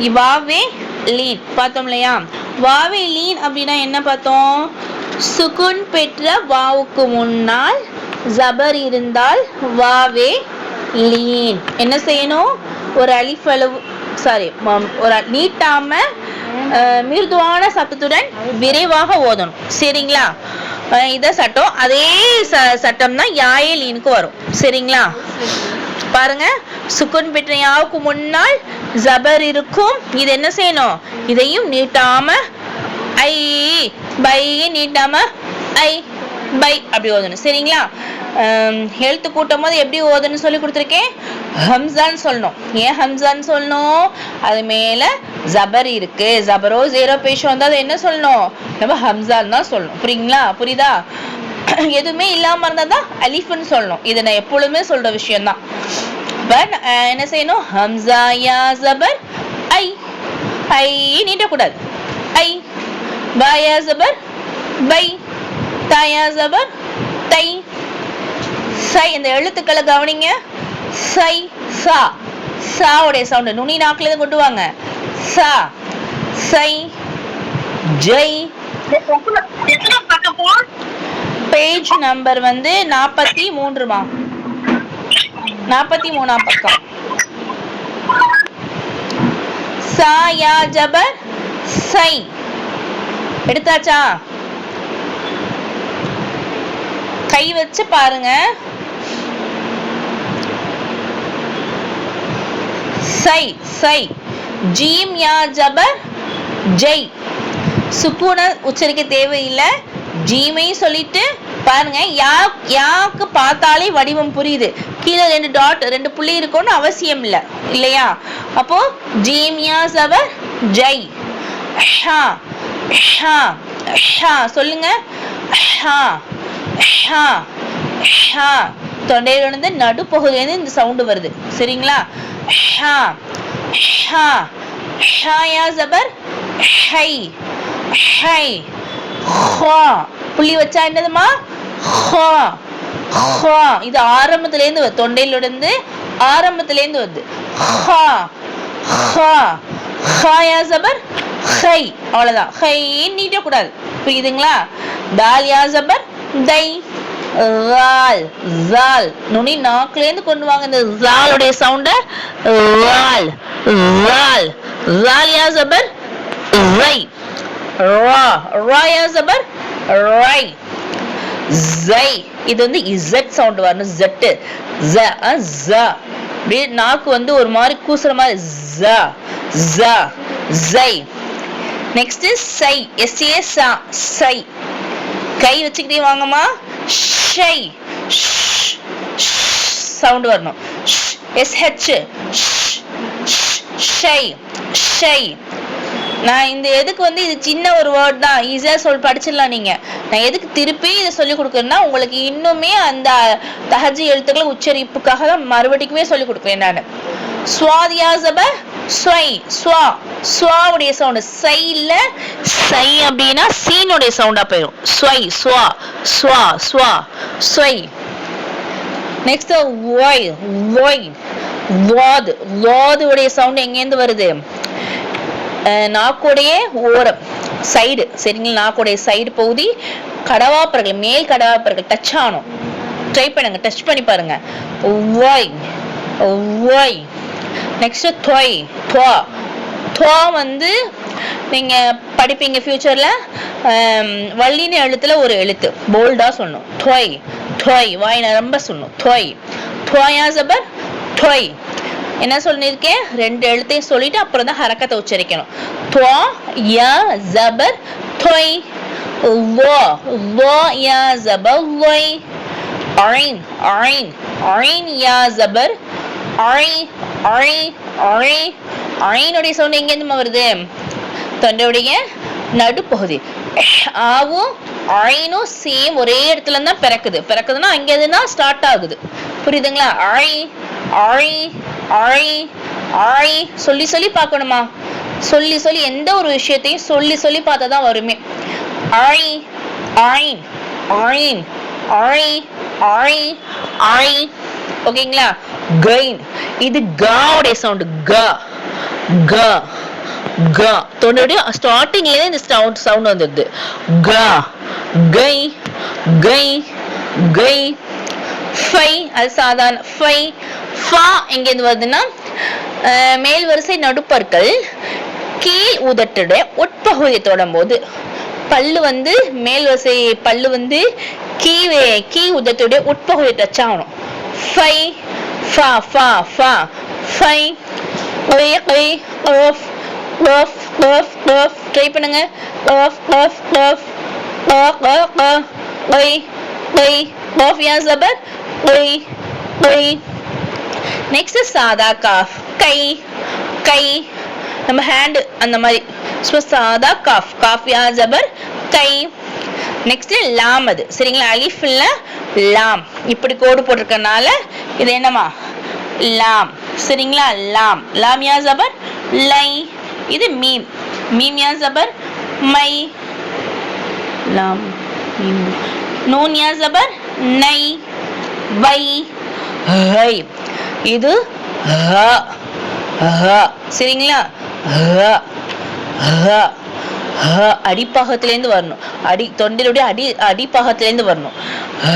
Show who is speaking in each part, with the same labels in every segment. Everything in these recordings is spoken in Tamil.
Speaker 1: வாவே லீன். பார்த்தோம் இல்லையா? வாவே லீன் அப்படின்னா என்ன பார்த்தோம்? சுகுன் பெற்ற வாவுக்கு முன்னால் ஜபர் இருந்தால் வாவே லீன். என்ன செய்யணும்? ஒரு அலிஃப் அளவு சாரி ஒரு நீட்டாம மிருதுவான சத்தத்துடன் விரைவாக ஓதணும். சரிங்களா? இதை சட்டம் அதே ச- சட்டம் தான் யாயே லீனுக்கு வரும். சரிங்களா? பாருங்க சுக்குன் பெற்ற யாவுக்கு முன்னால் ஜபர் இருக்கும். இது என்ன செய்யணும்? இதையும் நீட்டாம ஐ பை நீட்டாம ஐ பை அப்படி ஓதணும். சரிங்களா? ஹெல்த் கூட்டும் போது எப்படி ஓதுன்னு சொல்லி கொடுத்துருக்கேன்? ஹம்சான்னு சொல்லணும். ஏன் ஹம்சான்னு சொல்லணும்? அது மேல ஜபர் இருக்கு. ஜபரோ ஜீரோ பேஷோ வந்தா அது என்ன சொல்லணும்? நம்ம ஹம்சான்னு தான் சொல்லணும். புரியுங்களா? புரியுதா? எதுவுமே இல்லாம இருந்தா தான் அலிஃப்னு சொல்லணும். இது நான் எப்பொழுதுமே சொல்ற விஷயம் தான் பட் என்ன செய்யணும்? ஹம்சா யா ஜபர் ஐ ஐ நீட்டக்கூடாது. ஐ பாயா ஜபர் பை தாயா ஜபர் தை சை. இந்த எழுத்துக்களை கவனிங்க. சை சா. சாவுடைய சவுண்ட் நுனி நாக்குல இருந்து கொண்டு வாங்க. சா சை ஜெய்
Speaker 2: எத்தனை பக்கமா
Speaker 1: பேஜ் நம்பர் வந்து நாற்பத்தி மூன்றுமா? நாற்பத்தி மூணாம் பக்கம். சா யா ஜபர் சை. எடுத்தாச்சா? கை வச்சு பாருங்க. சை சை. ஜீம் யா ஜபர் ஜெய். சுக்கூன உச்சரிக்க தேவையில்லை. ஜீமையும் சொல்லிட்டு பாருங்க யா யாக்கு பார்த்தாலே வடிவம் புரியுது. கீழே ரெண்டு டாட் ரெண்டு புள்ளி இருக்கும்னு அவசியம் இல்லை. இல்லையா? அப்போ ஜேமியாஸ் அவர் ஜெய் ஷா ஷா ஷா சொல்லுங்க. ஷா ஷா ஷா தொண்டையில் இருந்து நடுப்பகுதியிலேருந்து இந்த சவுண்டு வருது. சரிங்களா? ஷா ஷா ஷா யா ஜபர் ஷை ஷை ஹா. புள்ளி வச்சா என்னதுமா? இது ஆரம்பத்துல இருந்து வருது தொண்டையிலிருந்து ஆரம்பத்திலேருந்து ஆரம்பத்துல இருந்து வருது. ஹா ஹா. ஹா ஜபர் ஹை. அவ்வளவுதான். ஹை நீட்ட கூடாது. புரியுதுங்களா? தால் யா ஜபர் தை ரால் ஜால் நுனி நாக்குல இருந்து கொண்டு வாங்க. இந்த ராலுடைய சவுண்டை ரால் ரால் ரால் யா ஜபர் ரை ரா ரா யா ஜபர் ரை. ஜை இது வந்து இசட் சவுண்ட் வரணும். ஜெட்டு ஜ ஜ அப்படியே நாக்கு வந்து ஒரு மாதிரி கூசுற மாதிரி ஜ ஜ ஜை நெக்ஸ்ட் சை எஸ்ஏ சா சை கை வச்சுக்கிட்டே வாங்கம்மா. ஷை சவுண்ட் வரணும். எஸ்ஹெச் ஷை ஷை நான் இந்த எதுக்கு வந்து இது சின்ன ஒரு வேர்ட் தான் ஈஸியாக சொல் படிச்சிடலாம் நீங்கள் நான் எதுக்கு திருப்பி இதை சொல்லி கொடுக்குறேன்னா உங்களுக்கு இன்னுமே அந்த தஹஜி எழுத்துக்களை உச்சரிப்புக்காக தான் மறுபடிக்குமே சொல்லி கொடுப்பேன் நான். சுவாதியாசப ஸ்வை ஸ்வா. ஸ்வாவுடைய சவுண்டு சை இல்லை சை அப்படின்னா சீனுடைய சவுண்டாக போயிடும் ஸ்வை ஸ்வா ஸ்வா ஸ்வா. ஸ்வை. நெக்ஸ்ட் ஒய் ஒய் வாது வாதுடைய சவுண்ட் எங்கேருந்து வருது? நாக்குடைய ஓரம் சைடு சரிங்களா? நாக்குடைய சைடு பகுதி கடவாப்பர்கள் மேல் கடவாப்பர்கள் டச் ஆகணும். ட்ரை பண்ணுங்க டச் பண்ணி பாருங்க. ஒவ்வாய் ஒவ்வாய் நெக்ஸ்ட் தொய் துவா துவா வந்து நீங்க படிப்பீங்க ஃபியூச்சர்ல வள்ளின எழுத்துல ஒரு எழுத்து. போல்டா சொல்லணும். தொய் தொய் வாய் நரம்ப சொல்லணும். தொய். துவாயா ஜபர் தொய். என்ன சொல்லியிருக்கேன்? ரெண்டு எழுத்தையும் சொல்லிட்டு அப்புறம் தான் ஹரக்கத்தை உச்சரிக்கணும். துவா யா ஜபர் தொய். வோ வோ யா ஜபர் ஒய் ஐன் ஐன் ஐன் யா ஜபர். ஐ ஐ ஐ ஐனுடைய சவுண்ட் எங்கேருந்து வருது? தொண்டையுடைய நடுப்பகுதி. ஆவும் ஐனும் சேம் ஒரே இடத்துல தான் பிறக்குது. பிறக்குதுன்னா அங்க தான் ஸ்டார்ட் ஆகுது. புரியுதுங்களா? ஐ ஐ ஆய் ஆய் சொல்லி சொல்லி பார்க்கணுமா? சொல்லி சொல்லி எந்த ஒரு விஷயத்தையும் சொல்லி சொல்லி பார்த்தா தான் வருமே. ஆய் ஆய் ஆய் ஆய் ஆய் ஆய் ஓகேங்களா? கைன் இது காவுடைய சவுண்ட் க க க. தொண்டோடைய ஸ்டார்டிங்லேயே இந்த சவுண்ட் சவுண்ட் வந்துடுது க கை கை கை. ஃபை அது சாதாரண ஃபை. ஃபா எங்கேருந்து வருதுன்னா மேல் வரிசை நடுப்பற்கள் கீழ் உதட்டுடைய உட்பகுதியை தொடும் போது பல்லு வந்து மேல் வரிசை பல்லு வந்து கீ கீ உதட்டுடைய உட்பகுதியை டச் ஆகணும். ஃபை ஃபா ஃபா ஃபா. ஃபை ஒய் ஒய் ஆஃப் ஆஃப் ஆஃப் ஆஃப் ட்ரை பண்ணுங்க. ஆஃப் ஆஃப் ஆஃப் ஒய் ஒய். ஆஃப் யா ஒய் ஒய் நெக்ஸ்ட் சாதா காஃப் கை கை நம்ம ஹேண்டு அந்த மாதிரி. ஸோ சாதா காஃப் காஃப் யா ஜபர் கை நெக்ஸ்ட் லாம் அது. சரிங்களா? அலிஃப் இல்லை லாம் இப்படி கோடு போட்டிருக்கனால இது என்னமா லாம் சரிங்களா? லாம் லாம் யா ஜபர் லை இது மீம் மீம் யா ஜபர் மை லாம் மீம் நூன் யா ஜபர் நை வை ஹை. இது ஹ ஹ. சரிங்களா? ஹ ஹ ஹ. அடிப்பாகத்திலேருந்து வரணும். அடி தொண்டிலுடைய அடி அடிப்பாகத்திலேருந்து வரணும்.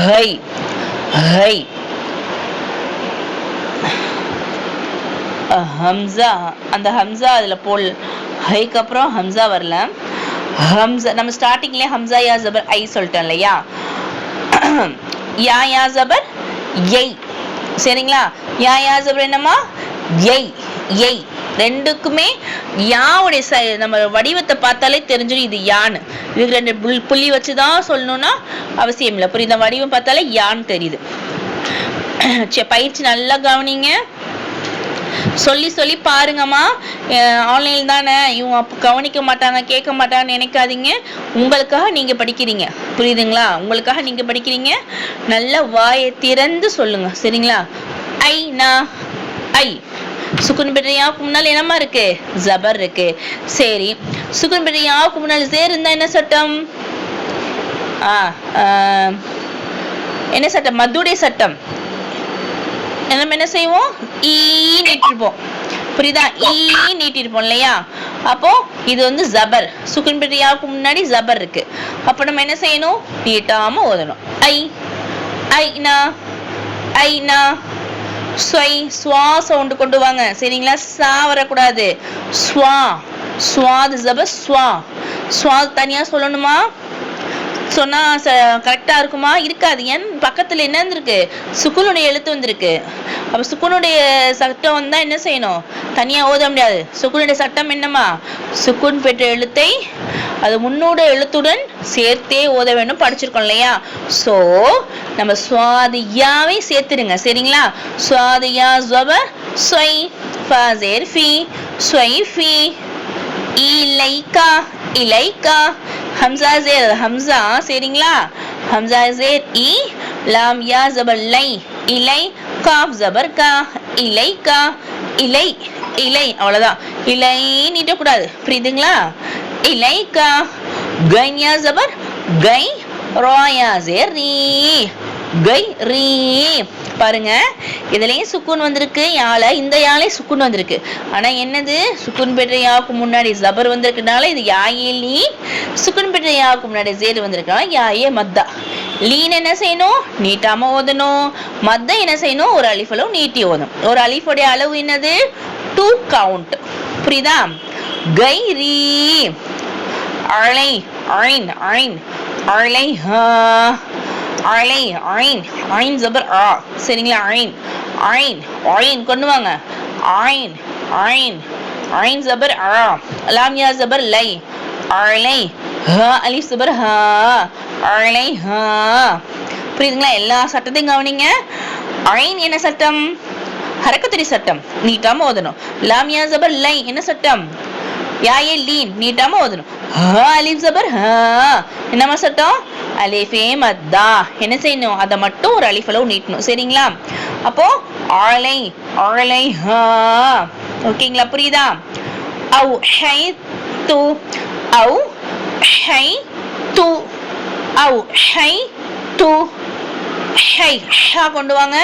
Speaker 1: ஹை ஹை. ஹம்சா. அந்த ஹம்சா அதில் போல். ஹைக்கு அப்புறம் ஹம்சா வரல. ஹம்சா நம்ம ஸ்டார்டிங்லயே ஹம்சா யா ஜபர் ஐ சொல்லிட்டோம் இல்லையா? யா யா ஜபர் எய் சரிங்களா? யா யா ஜபர் என்னமா எய் எய் ரெண்டுக்குமே யாவுடைய ச நம்ம வடிவத்தை பார்த்தாலே தெரிஞ்சிடும் இது யான்னு. இதுக்கு ரெண்டு புல் புள்ளி வச்சு தான் சொல்லணும்னா அவசியம் இல்லை. இந்த வடிவம் பார்த்தாலே யான்னு தெரியுது. பயிற்சி நல்லா கவனிங்க. சொல்லி சொல்லி பாருங்கம்மா. ஆன்லைன் தானே. இவங்க அப்போ கவனிக்க மாட்டாங்க கேட்க மாட்டாங்கன்னு நினைக்காதீங்க. உங்களுக்காக நீங்க படிக்கிறீங்க. புரியுதுங்களா? உங்களுக்காக நீங்க படிக்கிறீங்க. நல்ல வாயை திறந்து சொல்லுங்க. சரிங்களா? ஐ நா ஐ. சுக்குன் பிரியாவுக்கு முன்னால் என்னமா இருக்கு? ஜபர் இருக்கு. சரி. சுக்குன் பிரியாவுக்கு முன்னால் சேர் இருந்தா என்ன சட்டம்? ஆ, என்ன சட்டம்? மதுடைய சட்டம். நம்ம என்ன செய்வோம்? ஈ நீட்டிருப்போம். புரியுதா? ஈ நீட்டிருப்போம் இல்லையா? அப்போ இது வந்து ஜபர். சுக்குன் பிரியாவுக்கு முன்னாடி ஜபர் இருக்கு. அப்போ நம்ம என்ன செய்யணும்? நீட்டாம ஓதணும். ஐ. ஐனா ஐனா ஸ்வை. ஸ்வா சவுண்டு கொண்டு வாங்க. சரிங்களா? சா வரக்கூடாது. ஸ்வா. ஸ்வாது ஜபர் ஸ்வா. ஸ்வா தனியா சொல்லணுமா? சொன்னால் ச கரெக்டாக இருக்குமா? இருக்காது. ஏன்? பக்கத்தில் என்ன இருந்திருக்கு? சுக்குனுடைய எழுத்து வந்திருக்கு. அப்போ சுக்குனுடைய சட்டம் வந்தால் என்ன செய்யணும்? தனியாக ஓத முடியாது. சுக்குனுடைய சட்டம் என்னம்மா? சுக்குன் பெற்ற எழுத்தை அது முன்னோட எழுத்துடன் சேர்த்தே ஓத வேண்டும். படிச்சிருக்கோம் இல்லையா? ஸோ நம்ம சுவாதியாவை சேர்த்துடுங்க. சரிங்களா? சுவாதியா ஜபர் ஸ்வை ஃபாசேர் ஃபி ஸ்வை ஃபி. இலைக்கா இலைக்கா. ஹம்சா ஜேர் ஹம்சா. சரிங்களா? ஹம்சா ஜேர் இ லாம் யா ஜபர் லை. இலை காஃப் ஜபர் கா. இலைக்கா. இலை இலை. அவ்வளோதான் இலை நீட்டக்கூடாது. புரியுதுங்களா? இலைக்கா. கைன் யா ஜபர். கை ராயா ஜேர் ரீ கை ரீ. பாருங்க இதுலயும் சுக்குன் வந்திருக்கு யாழை இந்த யாழை சுக்குன் வந்திருக்கு. ஆனா என்னது? சுக்குன் பெற்ற யாவுக்கு முன்னாடி ஜபர் வந்திருக்கனால இது யாயே நீ சுக்குன் பெற்ற யாவுக்கு முன்னாடி ஜேர் வந்திருக்கனால யாயே மத்தா. லீன் என்ன செய்யணும்? நீட்டாம ஓதணும். மத்த என்ன செய்யணும்? ஒரு அலிஃபளவு நீட்டி ஓதணும். ஒரு அலிஃபுடைய அளவு என்னது? டூ கவுண்ட் புரியுதா? கைரி அழை ஐன் ஐன் அழை ஹா அலை ஐன் ஐன் ஜபர் ஆ சரிங்களா ஐன் ஐன் ஐன் கொண்டு வாங்க. ஐன் ஐன் ஐன் ஜபர் ஆ. லாமியா ஜபர் லை. அலை ஹ அலி ஜபர் ஹ. அலை ஹ. புரியுதுங்களா? எல்லா சட்டத்தையும் கவனிங்க. ஐன் என்ன சட்டம்? ஹரக்கத்துரி சட்டம். நீட்டாம ஓதணும். லாமியா ஜபர் லை. என்ன சட்டம்? யாயே லீன் நீட்டாம ஓதணும். ஹ அலிஃப் ஜபர் ஹ. என்னமா சட்டம்? அலிஃபே மத்தா என்ன செய்யணும்? அதை மட்டும் ஒரு அலிஃபளவு நீட்டணும். சரிங்களா? அப்போ ஆலை ஆலை ஹா ஓகேங்களா? புரியுதா? அவு ஹை து அவு ஹை து அவு ஹை து ஹை ஹா கொண்டு வாங்க.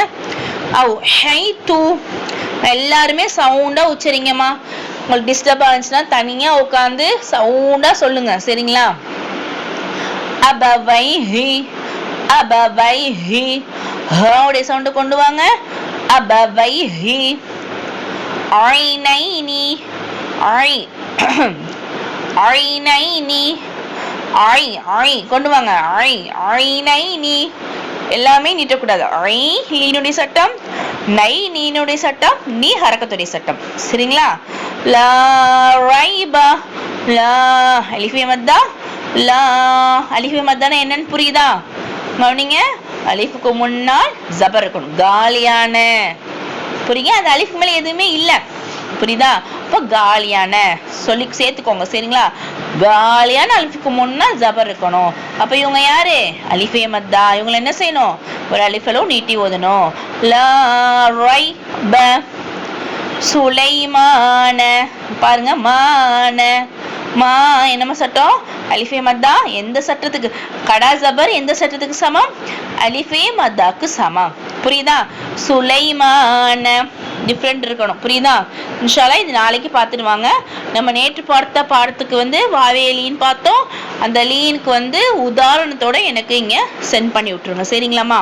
Speaker 1: அவு ஹை து எல்லாருமே சவுண்டா உச்சரிங்கம்மா. உங்களுக்கு டிஸ்டர்ப் ஆச்சுன்னா தனியா உட்காந்து சவுண்டா சொல்லுங்க. சரிங்களா? அபவைஹி அபவைஹி. ஹோடைய சவுண்ட் கொண்டு வாங்க. அபவைஹி. ஐனைனி ஐ ஐனைனி ஐ ஐ. கொண்டு வாங்க. ஐ ஐனைனி. எல்லாமே நீட்டக்கூடாது. ஐ லீனுடைய சட்டம். நை நீனுடைய சட்டம் நீ ஹரக்கத்துடைய சட்டம். சரிங்களா? லா ரைபா லா அலிஃபே மத்தா லா அலிஃபே மத்தானா என்னன்னு புரியுதா? கவனிங்க அலிஃபுக்கு முன்னால் ஜபர் இருக்கணும். காலியான. புரியுங்க? அந்த அலிஃப் மேல எதுவுமே இல்ல. புரியுதா? இப்போ காலியான சொல்லி சேர்த்துக்கோங்க சரிங்களா? காலியான அலிஃபுக்கு முன்னா ஜபர் இருக்கணும். அப்போ இவங்க யாரு? அலிஃபே மத்தா. இவங்களை என்ன செய்யணும்? ஒரு அலிஃபலும் நீட்டி ஓதணும். லா ரை ப சுலைமான. பாருங்க மான. மா என்னமா சட்டம்? அலிஃபே மத்தா எந்த சட்டத்துக்கு? கடா ஜபர் எந்த சட்டத்துக்கு சமம்? அலிஃபே மத்தாக்கு சமம். புரியுதா? சுலைமான. டிஃப்ரெண்ட் இருக்கணும். புரியுதா? இன்ஷாலா இது நாளைக்கு பார்த்துட்டு வாங்க. நம்ம நேற்று பார்த்த பாடத்துக்கு வந்து வாவே லீன் பார்த்தோம். அந்த லீனுக்கு வந்து உதாரணத்தோட எனக்கு இங்க சென்ட் பண்ணி விட்டுருங்க. சரிங்களாம்மா?